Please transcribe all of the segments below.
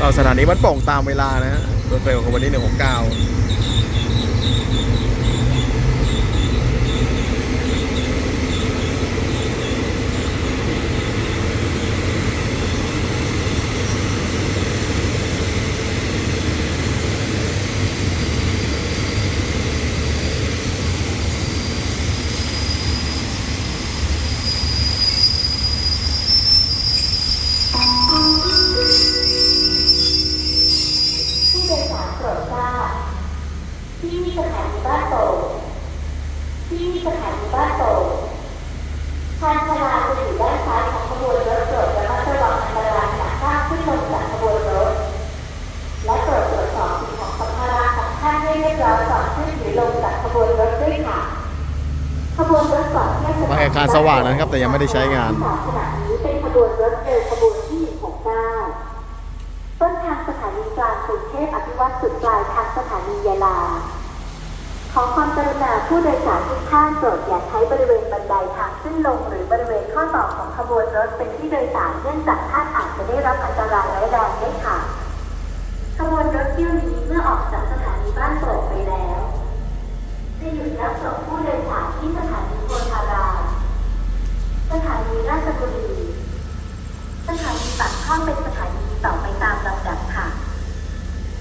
ต่อสถานีวัดโป่งตามเวลานะรถไฟของวันนี้169 ผู้โดยสารโปรดทราบที่สถานีบ้านโป่งที่สถานีบ้านโป่ง ทางชลาจะอยู่ด้านซ้ายของขบวนรถโปรดระมัดระวังอันตรายจากข้ามขึ้นลงจากขบวนรถ และโปรดตรวจสอบสิ่งของสัมภาระของท่านให้เรียบร้อยก่อนขึ้นหรือลงจากขบวนรถด้วยค่ะ ขบวนรถก่อนที่ยงมาอาคารสว่างนะครับ แต่ยังไม่ได้ใช้งานขณะนี้เป็นขบวนรถเร็วขบวนที่69ต้นทางสถานีกลางกรุงเทพอภิวัตสุดปลายทางสถานียะลา ขอความกรุณาผู้โดยสารทุกท่านโปรดอย่าใช้บริเวณบันไดทางขึ้นลง หรือบริเวณข้อต่อของขบวนรถเป็นที่โดยสารเนื่องจากท่านอาจจะได้รับอันตรายร้ายแรงได้ค่ะ ขบวนรถเที่ยวนี้เมื่อออกจากสถานีบ้านโป่งไปแล้วจะหยุดรับส่งผู้โดยสารที่สถานีโพธารามสถานีราชบุรี สถานีปากช่องเป็นสถานีต่อไปตามลำดับค่ะ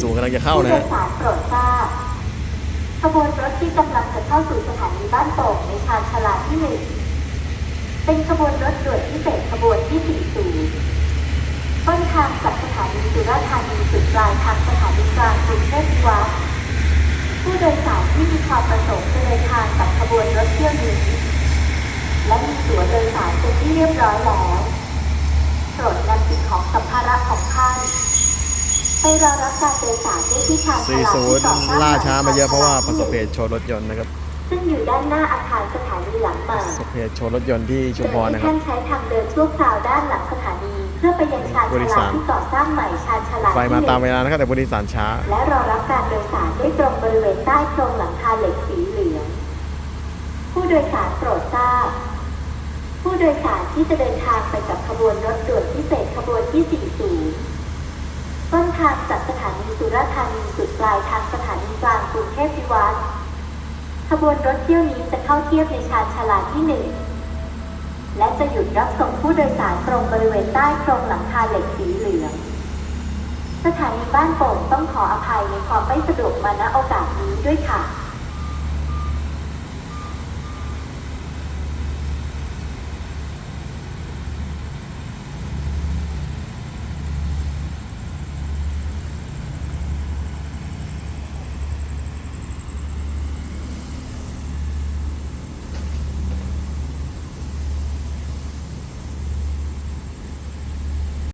เดี๋ยวมา40กำลังจะเข้านะผู้โดฮะยสารโปรดทราบขบวนรถที่กำลังจะเข้าสู่สถานีบ้านโป่งในชานชลาที่หนึ่งเป็นขบวนรถด่วนพิเศษขบวนที่ 40 ต้นทางจากสถานีสุราษฎร์ธานีจุดปลายทางสถานีกลางกรุงเทพวิวัฒน์ผู้โดยสารที่มีความประสงค์จะเดินทางกับขบวนรถเที่ยวนี้ และมีตั๋วโดยสารเป็นที่เรียบร้อยแล้วโปรดนำสิ่งของสัมภาระของท่าน ไปรอรับการโดยสารได้ที่ชานชาลาที่สอง40ล่าช้ามาเยอะเพราะว่าประสบเหตุชนรถยนต์นะครับ ซึ่งอยู่ด้านหน้าอาคารสถานีหลังใหม่ประสบเหตุชนรถยนต์ที่ชุมพรจะนะให้ครับท่านใช้ทางเดินชั่วคราวด้านหลังสถานี เพื่อไปยังชานผู้โดชายลาสารที่ก่อสร้างใหม่ชานชาลาไฟมาที่หตามนึ่งเวลานะครับแต่ผู้โดยสารช้า และรอรับการโดยสารได้ตรงบริเวณใต้โครงหลังคาเหล็กสีเหลือง ผู้โดยสารโปรดทราบ ผู้โดยสารที่จะเดินทางไปกับขบวนรถด่วนพิเศษขบวน ทางจากสถานีสุราธานีสุดปลายทางสถานีกลางกรุงเทพวิวัฒน์ขบวนรถเที่ยวนี้จะเข้าเทียบในชานชาลาที่หนึ่งและจะหยุดรับส่งผู้โดยสารตรงบริเวณใต้โครงหลังคาเหล็กสีเหลือง สถานีบ้านโป่งต้องขออภัยในความไม่สะดวกมาณโอกาสนี้ด้วยค่ะ